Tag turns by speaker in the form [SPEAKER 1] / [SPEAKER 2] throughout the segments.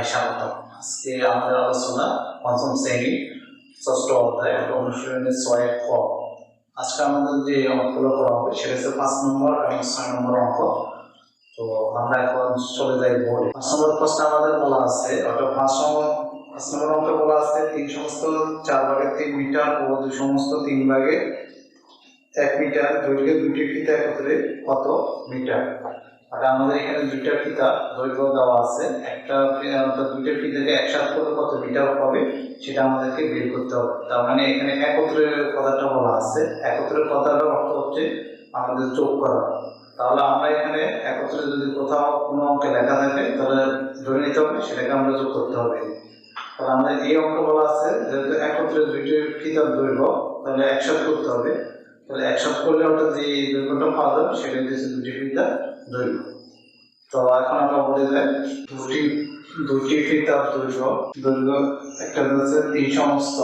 [SPEAKER 1] জানাই স্বাগত। আজকে আমাদের আলোচনা পঞ্চম শ্রেণি ষষ্ঠ অধ্যায় অনুশীলনের ছয় ক আজকে আমাদের যে অঙ্কগুলো করা হবে, সেটা হচ্ছে পাঁচ নম্বর এবং ছয় নম্বর অঙ্ক। তো আমরা এখন চলে যাই বোর্ডে। পাঁচ নম্বর প্রশ্ন আমাদের বলা আছে, অর্থাৎ পাঁচ নম্বর পাঁচ নম্বর অঙ্কে বলা আছে, তিন সমস্ত চার ভাগের তিন মিটার ও দুই সমস্ত তিন ভাগে এক মিটার দৈর্ঘ্যে দুটি ফিতা একত্রে কত মিটার? আর আমাদের এখানে দুইটা ফিতা দৈর্ঘ্য দেওয়া আছে। একটা দুইটা ফিতাকে একসাথে করে কত মিটার হবে সেটা আমাদেরকে বের করতে হবে। তার মানে এখানে একত্রে কথাটা বলা আছে। একত্রে কথাটার অর্থ হচ্ছে আমাদের যোগ করা। তাহলে আমরা এখানে একত্রে যদি কোথাও কোনো অঙ্কে লেখা থাকে, তাহলে ধরে নিতে হবে সেটাকে আমরা যোগ করতে হবে। তাহলে আমাদের এই অঙ্ক বলা আছে, যেহেতু একত্রে দুইটি ফিতার দৈর্ঘ্য, তাহলে একসাথে করতে হবে। তাহলে একসাথে করলে ওটা যে দৈর্ঘ্যটা পাওয়া যাবে, সেটা হচ্ছে দুটি ফিতা দৈর্ঘ্য। তো এখন আমরা বলে যাই দুটি দুটি ফিতার দৈর্ঘ্য। দৈর্ঘ্য একটা হচ্ছে তিন সমস্ত,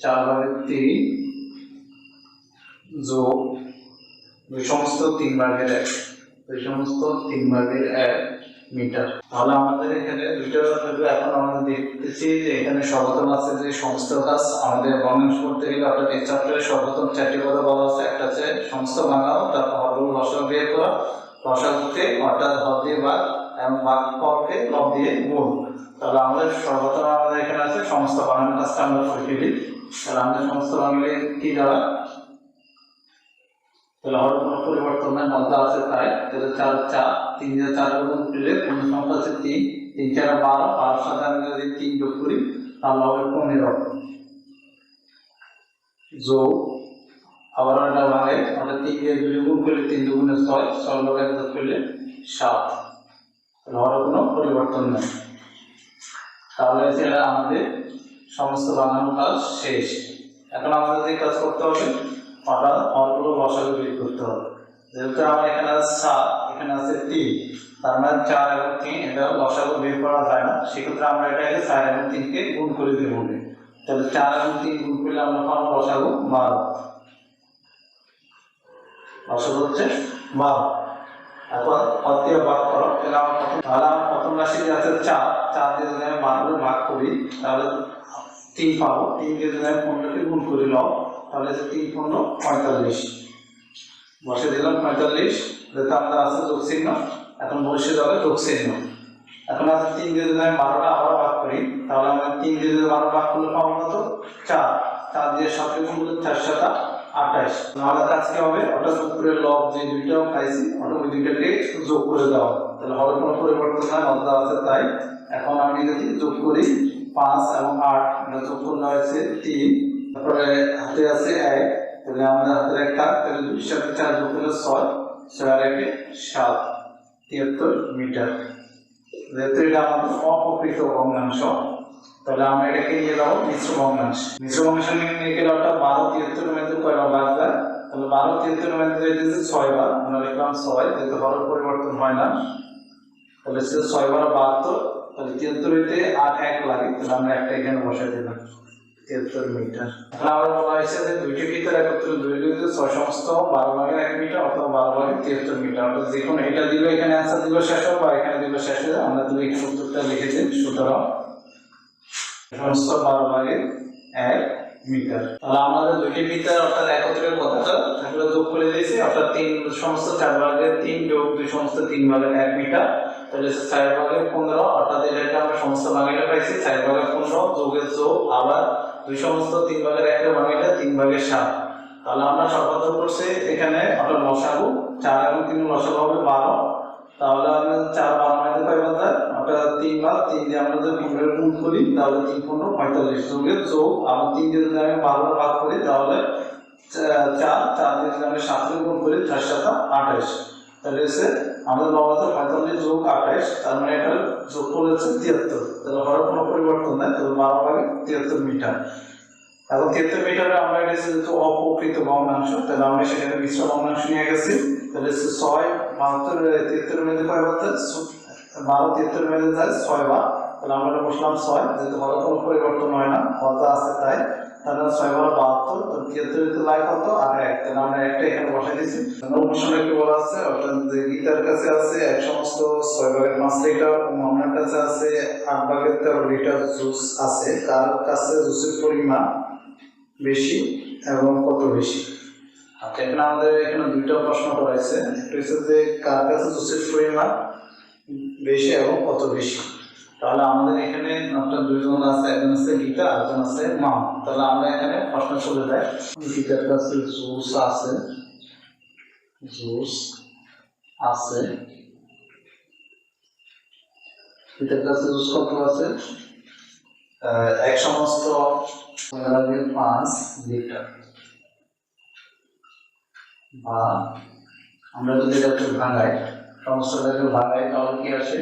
[SPEAKER 1] চার ভাগের তিন যোগ দুই সমস্ত তিন ভাগের এক। দুই সমস্ত তিন ভাগের এক মিটার তাহলে আমাদের এখানে দৈর্ঘ্য এখন আমাদের দেখতেছি যে এখানে সর্বপ্রথম আছে যে সমস্ত কাজ আমাদের বর্ণনা করতে গেলে অর্থাৎ এই চ্যাপ্টারে সর্বপ্রথম চারটি কথা বলা আছে একটা হচ্ছে সমস্ত বানাও, তারপর হরগুলো রসক বের করা রসাগুকে অর্থাৎ হর দিয়ে ভাগ এবং ফলকে লব দিয়ে গুণ। তাহলে আমাদের সর্বপ্রথম আমাদের এখানে আছে সমস্ত বানানোর কাজটা আমরা করে ফেলি। তাহলে আমাদের সমস্ত বানালে কি দ্বারা তাহলে হর কোনো পরিবর্তন নাই মধ্যে আছে তাই। তাহলে চার চার, তিন দিয়ে চার গুণ দিলে কোন সংখ্যা আছে তিন। তিন, চার, বারো বারোর সাথে আমি যদি তিন, যোগ করি, তাহলে হবে পনেরো। যোগ, আবার এটা ভাগে আমরা তিন দিয়ে দুই গুণ করলে তিন দুগুণে ছয় ছয় এক যোগ করলে সাত। তাহলে হর কোনো পরিবর্তন নেই। তাহলে সেটা আমাদের সমস্ত বানানো কাজ শেষ। এখন আমাদের যে কাজ করতে হবে অর্থাৎ হরগুলো বসাকে বের করতে হবে। যেহেতু আমার এখানে আছে সাত, এখানে আছে তিন, তার মানে চার এবং তিন, এটা বসাকে বের করা যায় না। সেক্ষেত্রে আমরা এটাকে চার এবং তিনকে গুণ করে দেবো। তাহলে চার এবং তিন গুণ করলে আমরা পাবো বসাবো বারো। বসাবো হচ্ছে বারো। এখন অতীয় ভাগ করো, তাহলে আমার প্রথম তাহলে আমার প্রথম রাশি আছে চার। চার দিয়ে যদি আমি বারো ভাগ করি, তাহলে তিন পাবো। তিন দিয়ে যদি আমি পনেরোকে গুণ করি লব তাহলে হচ্ছে তিন পনেরো পঁয়তাল্লিশ। বসে দিলাম পঁয়তাল্লিশ। আমাদের আছে যোগ চিহ্ন। এখন বসে যাবে যোগ চিহ্ন। এখন আছে তিন দিয়ে যদি আমি বারোটা আবার ভাগ করি, তাহলে আমরা তিন দিয়ে যদি বারো ভাগ করলে পাবো কত? চার। চার দিয়ে সাতকে গুণ করলে চার সাতা আঠাশ। আমাদের কাজ কি হবে ওটা করে লব যে দুইটা পাইছি ওটা ওই দুইটাকে যোগ করে দেওয়া তাহলে হবে কোনো পরিবর্তন নাই, অর্ধা আছে তাই। এখন আমি যদি যোগ করি, পাঁচ এবং আট এটা যোগ করলে হয়েছে তিন। তারপরে হাতে আছে এক, তাহলে আমাদের হাতের একটা, তাহলে দুই সাথে চার করলে ছয় ছয় একে সাত, তিয়াত্তর মিটার। যেহেতু এটা আমাদের অপ্রকৃত ভগ্নাংশ, তাহলে আমরা এটাকে নিয়ে যাব মিশ্র ভগ্নাংশ। মিশ্র ভগ্নাংশ নিয়ে গেলে অর্থাৎ বারো তিয়াত্তর মধ্যে কয়বার বাদ যায় তাহলে বারো তিয়াত্তর মধ্যে যেতেছে ছয় বার, আমরা লিখলাম ছয়, যেহেতু হরের পরিবর্তন হয় না। তাহলে সে ছয় বার বাহাত্তর, তাহলে তিয়াত্তর হইতে আর এক লাগে, তাহলে আমরা একটা এখানে বসাই দিলাম। তিয়াত্তর মিটার। আমরা বলা হয়েছে যে দুইটি ফিতার একত্রে দৈর্ঘ্য যদি ছয় সমস্ত বারো ভাগের এক মিটার অথবা বারো ভাগের তিয়াত্তর মিটার। অর্থাৎ যে কোনো এটা দিলে এখানে অ্যান্সার দিল শেষ হবে বা এখানে দিল শেষ হবে আমরা এখানে উত্তরটা লিখে দিই। সুতরাং সমস্ত বারো ভাগের এক মিটার। তাহলে আমাদের দুইটি মিটার অর্থাৎ একত্রের কথাটা থাকলে যোগ করে দিয়েছি, অর্থাৎ তিন সমস্ত চার ভাগের তিন যোগ দুই সমস্ত তিন ভাগের এক মিটার। তাহলে চার ভাগের পনেরো, অর্থাৎ এটাকে আমরা সমস্ত ভাগের পাইছি, চার ভাগের পনেরো যোগের যোগ, আবার দুই সমস্ত তিন ভাগের একের ভাগিটা তিন ভাগের সাত। তাহলে আমরা সর্বপ্রথম করছি এখানে, অর্থাৎ লসাগু চার এবং তিন লসাগু হবে বারো। তাহলে আমরা চার বারো মধ্যে পাই বলতে অর্থাৎ তিন বার, তিন দিয়ে আমরা যদি পনেরো গুণ করি, তাহলে তিন পনেরো, পঁয়তাল্লিশ। যোগের যোগ আবার তিন দিয়ে যদি আমি বারো ভাগ করি, তাহলে চার চার দিয়ে যদি আমি সাত গুণ করি চার সাত আঠাশ। তাহলে হচ্ছে আমাদের বাবা তো পঁয়তাল্লিশ যোগ আঠাশ, তার মানে এটা যোগ করে হচ্ছে তিয়াত্তর। তাহলে হওয়ার কোনো পরিবর্তন নেই, তাহলে বারো ভাগে তিয়াত্তর মিটার। এখন তিয়াত্তর মিটারে আমরা এটা যেহেতু অপ্রকৃত ভগ্নাংশ, তাহলে আমরা সেখানে মিশ্র ভগ্নাংশ নিয়ে গেছি। তাহলে ছয় বাহাত্তর তিয়াত্তর মধ্যে কয় বলতে বারো তিয়াত্তর মধ্যে যায় ছয় বার। তাহলে আমরা বসলাম ছয়, যেহেতু হওয়ার কোনো পরিবর্তন হয় না হওয়া আছে তাই। তাহলে ছয় বারো বাহাত্তর তিয়াত্তর লাই কত? আর এক, তাহলে একটা এখানে বসাই দিচ্ছি অনুসরণে কি বলা আছে, অর্থাৎ গীতার কাছে আছে, এক সমস্ত ছয় ভাগের পাঁচ লিটার মামলার কাছে আছে আট ভাগের তেরো লিটার জুস আছে কার কাছে জুসের পরিমাণ বেশি এবং কত বেশি? আচ্ছা এখানে আমাদের এখানে দুইটা প্রশ্ন করাইছে একটা হচ্ছে যে কার কাছে জুসের পরিমাণ বেশি এবং কত বেশি? তাহলে আমাদের এখানে আপনার দুইজন আছে, একজন আছে গীতা একজন আছে মাম তাহলে আমরা এখানে প্রশ্ন চলে যাই। জুস আছে। জুস আছে। গীতার কাছে জুস কত আছে? এক সমস্ত পাঁচ লিটার। বা আমরা যদি এটা একটু ভাঙাই সমস্যাটাকে ভাঙাই, তাহলে কি আসে?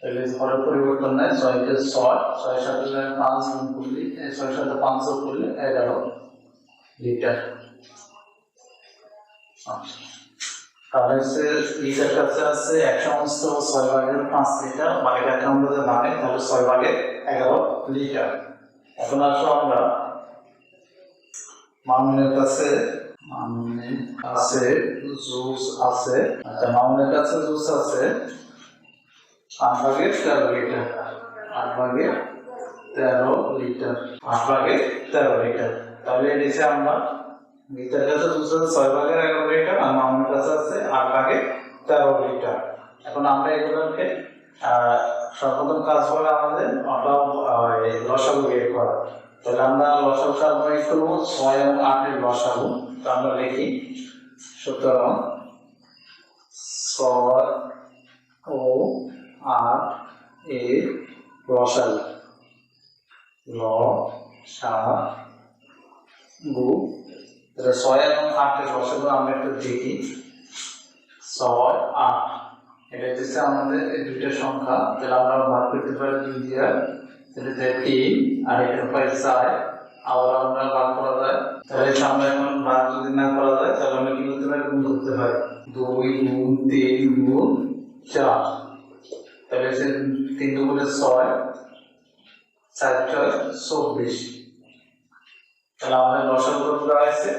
[SPEAKER 1] তাহলে ঘরের পরিবর্তন নেয় ছয়কে ছয় ছয় সাথে পাঁচ গুণ করলে ছয় সাথে পাঁচ করলে এগারো লিটার। তাহলে হচ্ছে লিটার কাছে আছে এক সমস্ত ছয় ভাগের পাঁচ লিটার এটাকে আমরা যদি ভাঙে, তাহলে ছয় ভাগের এগারো লিটার। এখন আসো আমরা। মামুনের কাছে মামুনের কাছে জুস আছে। আচ্ছা মামুনের কাছে জুস আছে। আট ভাগের তেরো লিটার। আট ভাগের তেরো লিটার। আট ভাগের তেরো লিটার। তাহলে নিচে আমরা লিটার কাছে দুশো ছয় ভাগের এগারো লিটার আর মামুনের কাছে আছে আট ভাগের তেরো লিটার। এখন আমরা এগুলোকে সর্বপ্রথম কাজ হবে আমাদের অটো লসাগু বের করা। তাহলে আমরা লসাগু বের করব ছয় এবং আটের লসাগু। তো আমরা লিখি সুতরাং ছয় ও আট এ রসাল ল সা গু। তাহলে ছয় এবং আটের রসাগু আমরা একটু দেখি। ছয়, আট। এটা হচ্ছে আমাদের এই দুইটা সংখ্যা। তাহলে আমরা ভাগ করতে পারি দুই দিয়ে। তাহলে তিন, আর এটা পাই চার। আবার আমরা ভাগ করা যায়। তাহলে আমরা এখন ভাগ যদি না করা যায়, তাহলে আমরা কি করতে পারি? গুণ করতে পারি। দুই, গুণ, তিন, গুণ, চার। তাহলে তিন দুগুণে ছয়, চার, ছয়, চব্বিশ। তাহলে আমাদের লসাগু দেওয়া আছে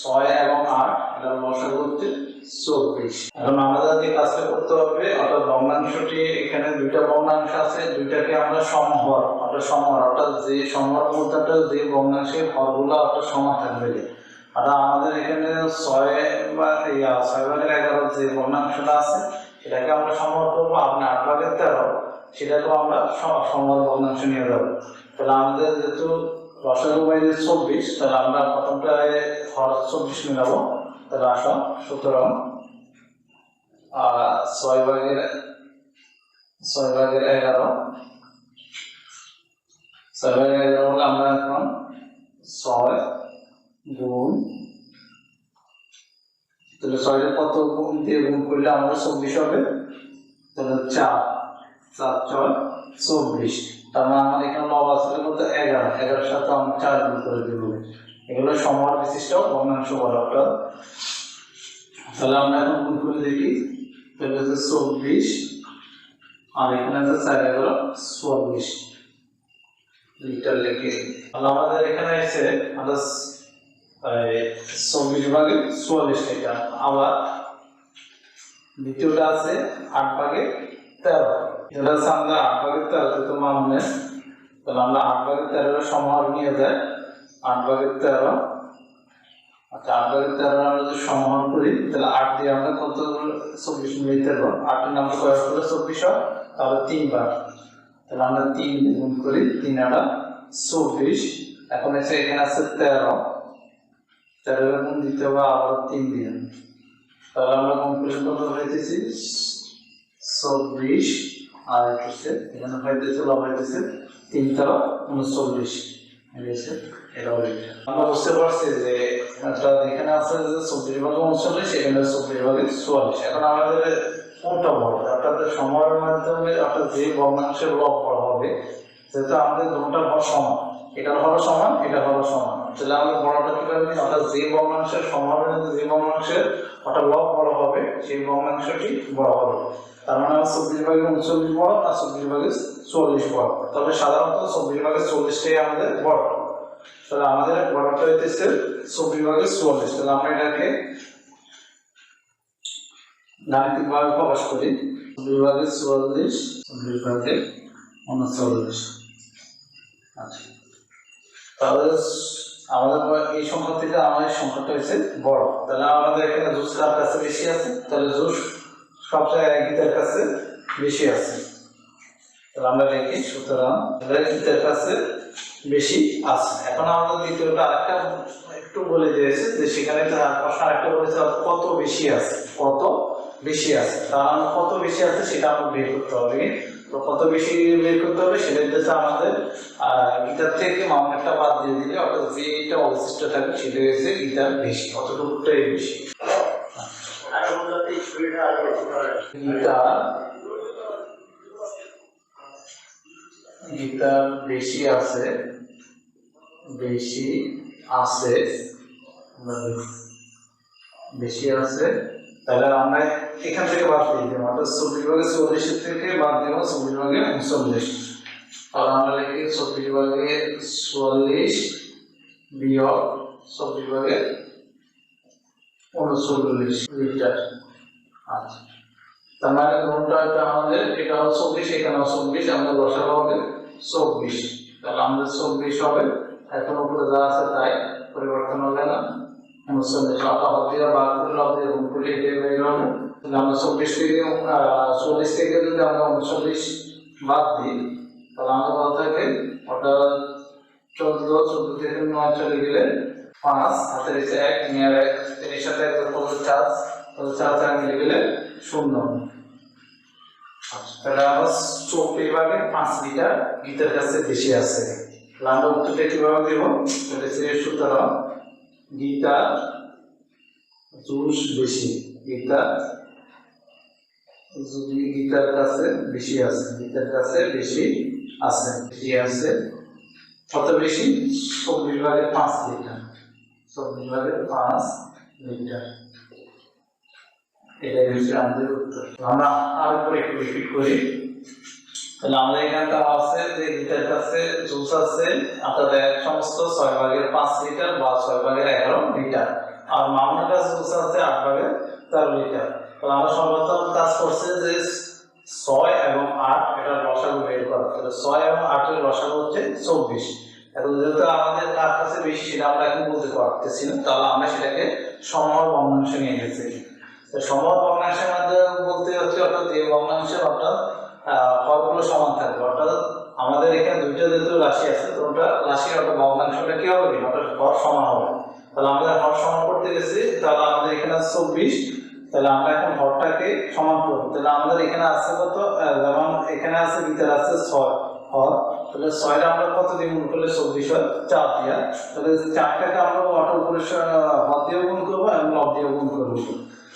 [SPEAKER 1] ছয় এবং আট, এটা লসাগু হচ্ছে চব্বিশ। এখন আমাদের যে কাজটা করতে হবে, অর্থাৎ ভগ্নাংশটি এখানে দুইটা ভগ্নাংশ আছে, দুইটাকে আমরা সমহর, অর্থাৎ সমহর, অর্থাৎ যে সমহর মধ্যে যে ভগ্নাংশের হরগুলো অর্থাৎ সমান থাকবে অর্থাৎ আমাদের এখানে ছয় বা ছয় ভাগের এগারো যে ভগ্নাংশটা আছে সেটাকে আমরা সমহর করব আপনি আট তেরো সেটাকেও আমরা সম- সমহর ভগ্নাংশ নিয়ে যাব তাহলে আমাদের যেহেতু রসায়ন বাইরে চব্বিশ, তাহলে আমরা প্রথমটায় হর চব্বিশ মিলাবো। তাহলে আসো সুতরাং ছয় ভাগের ছয় ভাগের এগারো। ছয় ভাগের এগারো আমরা এখন ছয় গুণ তাহলে ছয়টা কত গুণ দিয়ে গুণ করলে আমাদের চব্বিশ হবে? তাহলে চার চার ছয়, চব্বিশ। তার মানে আমাদের এখানে লব আসলে কত? এগারো। এগারোর সাথে আমরা চার গুণ করে দিব। এগুলো সমার বিশিষ্ট ভগ্নাংশ বলা অর্থাৎ। তাহলে আমরা এখন গুণ করে দেখি। তাহলে হচ্ছে চব্বিশ। আর এখানে আছে চার, এগারো, চুয়াল্লিশ। লিটার লেখে। তাহলে আমাদের এখানে এসে আমরা চব্বিশ ভাগে চুয়াল্লিশ লিটার আবার দ্বিতীয়টা আছে আট ভাগে তেরো। এটা হচ্ছে আমরা আট ভাগে তেরো, যেহেতু মানে তাহলে আমরা আট ভাগে তেরো সমাহার নিয়ে যাই। আট ভাগে তেরো। আচ্ছা আট ভাগে তেরো আমরা যদি সমাহার করি, তাহলে আট দিয়ে আমরা কত চব্বিশ মিলিতে পারব আটের নাম্বার কয়েক করে চব্বিশ হয়? তাহলে তিনবার তাহলে আমরা তিন গুণ করি, তিন আটা চব্বিশ। এখন এসে এখানে আছে তেরো। তেরো দিতে হবে, আবার তিন দিয়ে তাহলে আমরা কনক্লুশন কত হইতেছি চব্বিশ, আর হচ্ছে এখানে হইতেছে লব হইতেছে তিন তেরো, উনচল্লিশ। হয়েছে আমরা বুঝতে পারছি যে এখানে আছে যে চব্বিশ ভাগে উনচল্লিশ, এখানে চব্বিশ ভাগে চুয়াল্লিশ। এখন আমাদের কোনটা বড়? অর্থাৎ সময়ের মাধ্যমে অর্থাৎ যে ভগ্নাংশের বড় হবে, যেহেতু আমাদের দুটা ভর সমান। এটার হলো সমান এটা হলো সমান। তাহলে আমরা বড়টা কীভাবে নিই অর্থাৎ যে ভগ্নাংশের সমানের যে ভগ্নাংশের অর্থাৎ লব বড় হবে, সেই ভগ্নাংশটি বড় হবে। তার মানে আমার চব্বিশ ভাগে উনচল্লিশ বড় আর চব্বিশ ভাগে চল্লিশ বড়। তবে সাধারণত চব্বিশ ভাগে চল্লিশটাই আমাদের বড়। তাহলে আমাদের বড়টা হইতেছে চব্বিশ ভাগে চুয়াল্লিশ। তাহলে আমরা এটাকে গাণিতিক ভাবে প্রকাশ করি। চব্বিশ ভাগে চুয়াল্লিশ, চব্বিশ ভাগে উনচল্লিশ। আচ্ছা। তাহলে আমাদের এই সংখ্যা আমাদের সংখ্যাটা হচ্ছে বড়। তাহলে আমাদের এখানে জুস কার কাছে বেশি আছে, তাহলে জুস সবচেয়ে গীতের কাছে বেশি আছে। তাহলে আমরা দেখি, সুতরাং গীতের কাছে বেশি আছে। এখন আমাদের দ্বিতীয়টা আরেকটা একটু বলে দিয়েছে যে সেখানে তার প্রশ্ন আরেকটা বলেছে কত বেশি আছে? কত বেশি আছে? কারণ কত বেশি আছে সেটা আমাদের বের করতে হবে। তো কত বেশি বের করতে হবে সেটা হচ্ছে আমাদের। গীতার থেকে মামলাটা বাদ দিয়ে দিলে অর্থাৎ যেটা অবশিষ্ট থাকবে সেটা হচ্ছে গীতার বেশি অতটুকুটাই বেশি। গীতা গীতার বেশি আছে বেশি আছে বেশি আছে। তাহলে আমরা এখান থেকে বাদ দিয়ে দেবো অর্থাৎ চব্বিশ ভাগে চল্লিশের থেকে বাদ দেবো চব্বিশ ভাগে উনচল্লিশ। তাহলে আমরা লিখি চব্বিশ ভাগে চুয়াল্লিশ বিয়োগ চব্বিশ ভাগে উনচল্লিশ লিটার আচ্ছা। তার মানে ধরুনটা হয়তো আমাদের? এটা হলো চব্বিশ এখানেও চব্বিশ আমাদের দশার হবে চব্বিশ। তাহলে আমাদের চব্বিশ হবে। এখন উপরে যা আছে তাই পরিবর্তন হবে না। করলে অব্দি গুণ করলে এটা বের হবে তাহলে আমরা চব্বিশ থেকে চল্লিশ থেকে আমরা উনচল্লিশ বাদ দিই, তাহলে আমাদের কত থাকে ওটা চোদ্দ চোদ্দ থেকে নয় চলে গেলে পাঁচ হাতে রয়েছে এক তিনের সাথে এক চার চার চার মিলে গেলে শূন্য। তাহলে আমার চব্বিশ ভাগে পাঁচ লিটার গীতের কাছে বেশি আছে। আমরা উত্তরটা কীভাবে দেব? তাহলে সে সুতরাং গীতা জুস বেশি গীতা। গীতার কাছে বেশি আছে, গীতার কাছে বেশি আছে বেশি আছে কত বেশি, চব্বিশ ভাগে পাঁচ লিটার। চব্বিশ ভাগে পাঁচ লিটার। এটাই হচ্ছে আমাদের উত্তর। আমরা আর একটু রিপিট করি। তাহলে তো আছে, যে লিটার কাছে জুস আছে পাঁচ লিটার বা ছয় ভাগের এগারো লিটার আর মামলার কাছে তেরো আমরা সর্বপ্রথম ছয় এবং আট এটা রসাগু বের ছয় এবং আটের রসাগু হচ্ছে চব্বিশ। এখন যেহেতু আমাদের কার কাছে বেশি, সেটা আমরা এখন বলতে পারতেছি না। তাহলে আমরা সেটাকে সমর ভগ্নাংশ নিয়ে গেছি সমর ভগ্নাংশের মধ্যে বলতে হচ্ছে অর্থাৎ যে ভগ্নাংশের অর্থাৎ হরগুলো সমান থাকবে। অর্থাৎ আমাদের এখানে দুইটা যেহেতু রাশি আছে, তো ওটা রাশি অর্থাৎ ভগ্নাংশটা কি হবে অর্থাৎ হর সমান হবে। তাহলে আমাদের হর সমান করতে গেছি, তাহলে আমাদের এখানে চব্বিশ। তাহলে আমরা এখন হরটাকে সমান করব। তাহলে আমাদের এখানে আছে কত? যেমন এখানে আছে, ভিতরে আছে ছয় হর। তাহলে ছয়টা আমরা কত দিয়ে গুণ করলে চব্বিশ হয়? চার দিয়া। তাহলে চারটাকে আমরা অটো উপরে হর দিয়ে গুণ করব এবং লব দিয়ে গুণ করব।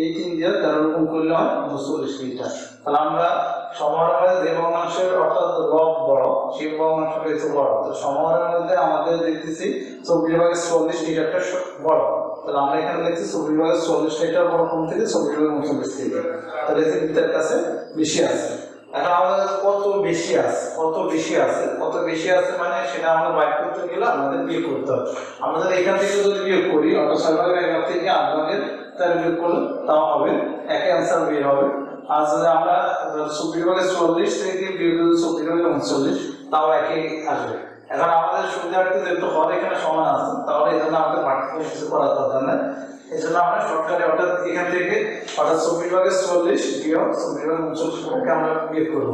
[SPEAKER 1] এই তিন দিয়ে তেরো রকম করলে হয় চল্লিশ লিটার তাহলে আমরা সমাহারের যে ভগ্নাংশের অর্থাৎ লব বড়, সেই ভগ্নাংশ হয়েছে বড়। তো সমাহারের মধ্যে আমাদের দেখতেছি চব্বিশ ভাগে চল্লিশ লিটারটা বড়। তাহলে আমরা এখানে দেখছি চব্বিশ ভাগে চল্লিশ লিটার বড় কম থেকে, চব্বিশ ভাগে উনচল্লিশ লিটার তাহলে যে কাছে বেশি আছে। এখন আমাদের কত বেশি আছে, কত বেশি আছে, কত বেশি আছে মানে সেটা আমাদের বাইক করতে গেলে আমাদের বিয়োগ করতে হবে। আমাদের এখান থেকে যদি বিয়োগ করি ছয় ভাগের এগারো থেকে ভাগের তার বিয়োগ করলে তাও হবে একই অ্যান্সার বের হবে। আর যদি আমরা ভাগে চল্লিশ থেকে বিয়োগ করি ভাগে উনচল্লিশ, তাও একই আসবে। এখন আমাদের সুবিধার্থে যেহেতু হর এখানে সমান আছে, তাহলে এই জন্য আমাদের পার্থক্য কিছু করার দরকার নেই। এই জন্য আমরা শর্টকাটে এখান থেকে অর্থাৎ চব্বিশ ভাগে চল্লিশ বিয়োগ চব্বিশ ভাগে উনচল্লিশ ভাগে আমরা বিয়োগ করব।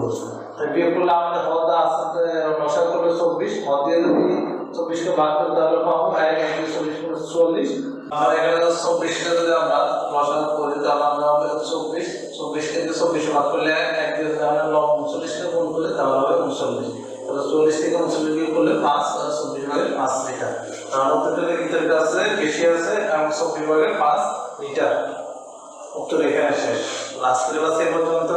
[SPEAKER 1] বিয়োগ করলে আমাদের হদা আসতে নশা করলে চব্বিশ হদ দিয়ে যদি চব্বিশকে করে তাহলে পাবো এক চল্লিশ চল্লিশ আর এখানে চব্বিশকে যদি আমরা নশা করি তাহলে আমরা চব্বিশ, চব্বিশকে চব্বিশে ভাগ করলে এক দিয়ে যদি আমরা লব উনচল্লিশকে গুণ করলে তাহলে হবে উনচল্লিশ তাহলে চল্লিশ থেকে উনচল্লিশ বিয়োগ করলে পাঁচ আর চব্বিশ ভাগে পাঁচ লিটার তার উত্তরটা লিটার কাছে বেশি আছে এবং চব্বিশ ভাগে পাঁচ লিটার উত্তর এখানে শেষ। লাস্ট সিলেবাস এ পর্যন্ত